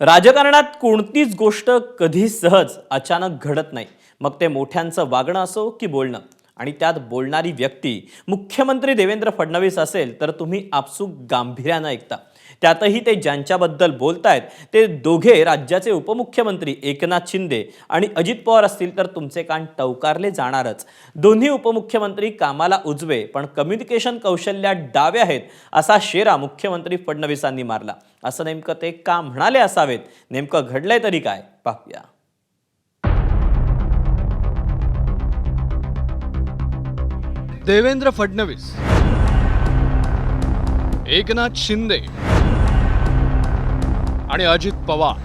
राजकारणात कोणतीच गोष्ट कधी सहज अचानक घडत नाही. मग ते मोठ्यांचं वागणं असो की बोलणं. आणि त्यात बोलणारी व्यक्ती मुख्यमंत्री देवेंद्र फडणवीस असेल तर तुम्ही आपसूक गांभीर्यानं ऐकता. त्यातही ते ज्यांच्याबद्दल बोलतायत ते दोघे राज्याचे उपमुख्यमंत्री एकनाथ शिंदे आणि अजित पवार असतील तर तुमचे कान टवकारले जाणारच. दोन्ही उपमुख्यमंत्री कामाला उजवे पण कम्युनिकेशन कौशल्यात डावे आहेत असा शेरा मुख्यमंत्री फडणवीसांनी मारला. असं नेमकं ते का म्हणाले असावेत? नेमकं घडलंय तरी काय? पाहूया. देवेंद्र फडणवीस एकनाथ शिंदे आणि अजित पवार.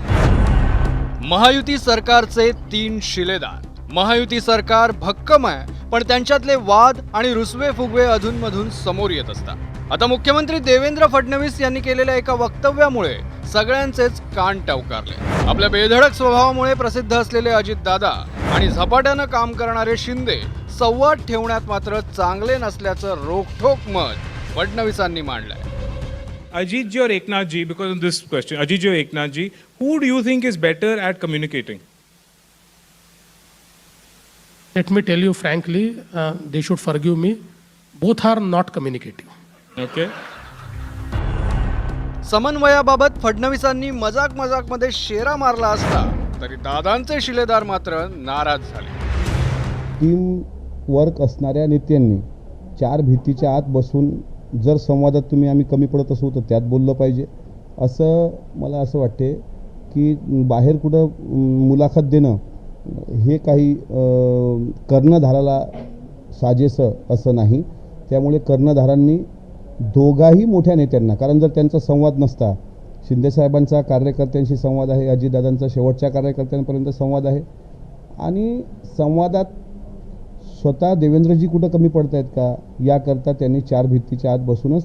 महायुती सरकारचे तीन शिलेदार. महायुती सरकार भक्कम आहे पण त्यांच्यातले वाद आणि रुसवे फुगवे अधूनमधून समोर येत असतात. आता मुख्यमंत्री देवेंद्र फडणवीस यांनी केलेल्या एका वक्तव्यामुळे सगळ्यांचेच कान टवकारले. आपल्या बेधडक स्वभावामुळे प्रसिद्ध असलेले अजित दादा आणि झपाट्यानं काम करणारे शिंदे संवाद ठेवण्यात मात्र चांगले नसल्याचं रोखठोक मत फडणवीसांनी मांडलंय. Ajit ji or Eknath ji, because of this question, Ajit ji or Eknath ji, who do you think is better at communicating? Let me tell you frankly, uh, they should forgive me. Both are not communicating. Okay. समन्वयाबाबत फडणवीसांनी मजाक मजाकमध्ये शेरा मारला असता तरी दादांचे शिलेदार मात्र नाराज झाले team work असणाऱ्या नेत्यांनी चार भीतीच्या आत बसून जर संवादात तुम्ही आम्ही कमी पडत असू तर त्यात बोललं पाहिजे. असं मला असं वाटते की बाहेर कुठं मुलाखत देणं हे काही कर्णधाराला साजेसं असं नाही. त्यामुळे कर्णधारांनी दोघाही मोठ्या नेत्यांना कारण जर त्यांचा संवाद नसता शिंदेसाहेबांचा कार्यकर्त्यांशी संवाद आहे अजितदादांचा शेवटच्या कार्यकर्त्यांपर्यंत संवाद आहे. आणि संवादात स्वतः देवेंद्रजी कुठं कमी पडत आहेत का? याकरता त्यांनी चार भित्तीच्या आत बसूनच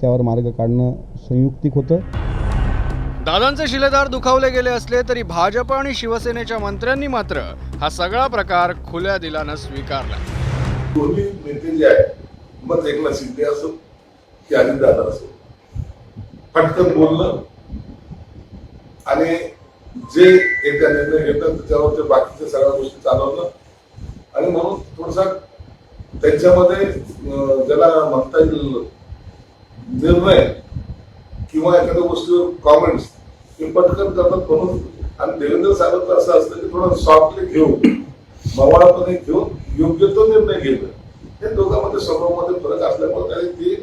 त्यावर मार्ग काढणं संयुक्तिक होतं. दादांचे शिलेदार दुखावले गेले असले तरी भाजप आणि शिवसेनेच्या मंत्र्यांनी मात्र हा सगळा प्रकार खुल्या दिलानं स्वीकारला. दोन्ही नेते जे आहेत मग एकनाथ शिंदे असो की अजितदादा असो. पटकन बोलणं आणि जे एका निर्णय त्याच्यावर ते बाकीच्या सगळ्या गोष्टी चालवणं. आणि म्हणून थोडसा त्यांच्यामध्ये ज्याला म्हणता येईल निर्णय किंवा एखाद्या गोष्टीवर कॉमेंट्स हे पटकन करतात म्हणून. आणि देवेंद्र साहेबांचं असं असतं की थोडं सॉफ्टली घेऊन मवाळापणे घेऊन योग्य तो निर्णय घेणं हे दोघांमध्ये स्वभावामध्ये फरक असल्यामुळे त्यांनी ते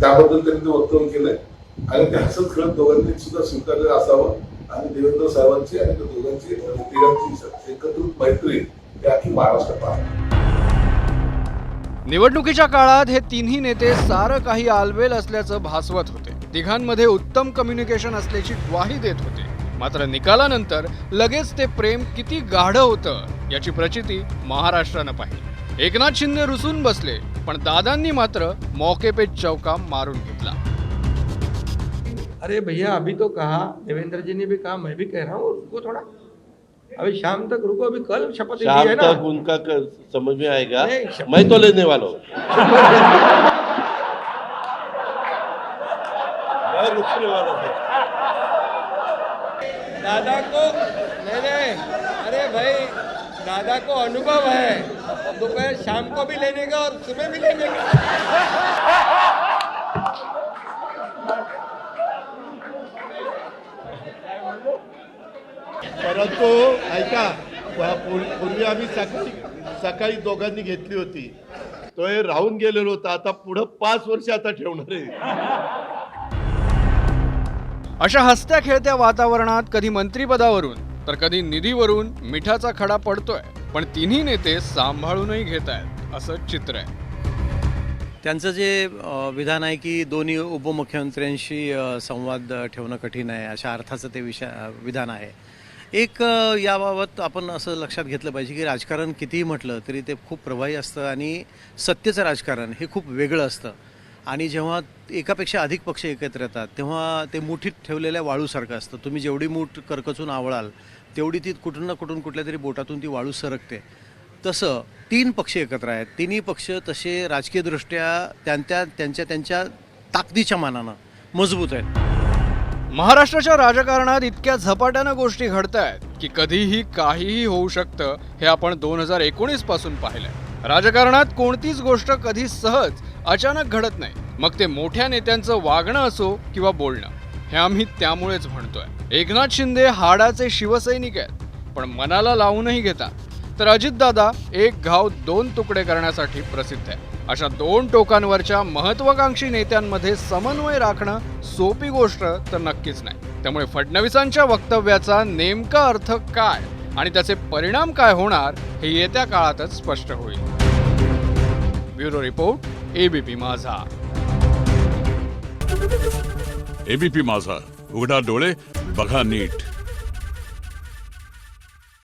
त्याबद्दल त्यांनी ते वक्तव्य केलंय. आणि ते हसत खेळत दोघांनी सुद्धा स्वीकारलेलं असावं. आणि देवेंद्र साहेबांची आणि त्या दोघांची तिघांची एकत्रित मैत्री ही आहे निवडणुकीच्या काळात हे तिन्ही नेते सारं काही आलबेल असल्याचं भासवत होते. तिघांमध्ये उत्तम कम्युनिकेशन असल्याची ग्वाही देत होते. मात्र निकालानंतर लगेच ते प्रेम किती गाढ होतं याची प्रचिती महाराष्ट्रानं पाहिली. एकनाथ शिंदे रुसून बसले पण दादांनी मात्र मौके पे चौका मारून घेतला. अरे भैया अभी तो कहा देवेंद्र जी ने भी कहा मैं भी कह रहा हूँ रुको थोड़ा अभी शाम तक रुको अभी कल शपथ शाम है ना। तक उनका क- समझ में आएगा। मैं तो लेने वाला हूँ। मैं रुकने वाला हूँ। दादा को नहीं नहीं अरे भाई दादा को अनुभव है। दोपहर शाम को भी लेने का और सुबह भी लेने का परंतु ऐका पूर्वी आम्ही सकाळी सकाळी दोघांनी घेतली होती. तो हे राहून गेलेलो होता आता पुढं पाच वर्ष आता ठेवणार आहे. अशा हसत्या खेळत्या वातावरणात कधी मंत्रीपदावरून तर कधी निधीवरून मिठाचा खडा पडतोय पण तिन्ही नेते सांभाळूनही घेत आहेत असं चित्र आहे. त्यांचं जे विधान आहे की दोन्ही उपमुख्यमंत्र्यांशी संवाद ठेवणं कठीण आहे अशा अर्थाचं ते विषय विधान आहे. एक याबाबत आपण असं लक्षात घेतलं पाहिजे की राजकारण कितीही म्हटलं तरी ते खूप प्रभावी असतं आणि सत्तेचं राजकारण हे खूप वेगळं असतं. आणि जेव्हा एकापेक्षा अधिक पक्ष एकत्र येतात तेव्हा ते मुठीत ठेवलेल्या वाळूसारखं असतं. तुम्ही जेवढी मूठ करकचून आवळाल तेवढी ती कुठून ना कुठून कुठल्या तरी बोटातून ती वाळू सरकते. तसं तीन पक्ष एकत्र आहेत. तिन्ही पक्ष तसे राजकीयदृष्ट्या त्यांच्या त्यांच्या त्यांच्या ताकदीच्या मानानं मजबूत आहेत. महाराष्ट्राच्या राजकारणात इतक्या झपाट्यानं गोष्टी घडत आहेत की कधीही काहीही होऊ शकतं हे आपण दोन हजार एकोणीसपासून पाहिलंय. राजकारणात कोणतीच गोष्ट कधी सहज अचानक घडत नाही. मग ते मोठ्या नेत्यांचं वागणं असो किंवा बोलणं. हे आम्ही त्यामुळेच म्हणतोय. एकनाथ शिंदे हाडाचे शिवसैनिक आहेत पण मनाला लावूनही घेतात. तर अजितदादा एक घाव दोन तुकडे करण्यासाठी प्रसिद्ध आहे अशा दोन टोकांवरच्या महत्वाकांक्षी नेत्यांमध्ये समन्वय राखणं सोपी गोष्ट तर नक्कीच नाही. त्यामुळे फडणवीसांच्या वक्तव्याचा नेमका अर्थ काय आणि त्याचे परिणाम काय होणार हे येत्या काळातच स्पष्ट होईल. Bureau report ABP Majha. ABP Majha. उघडा डोळे बघा नीट.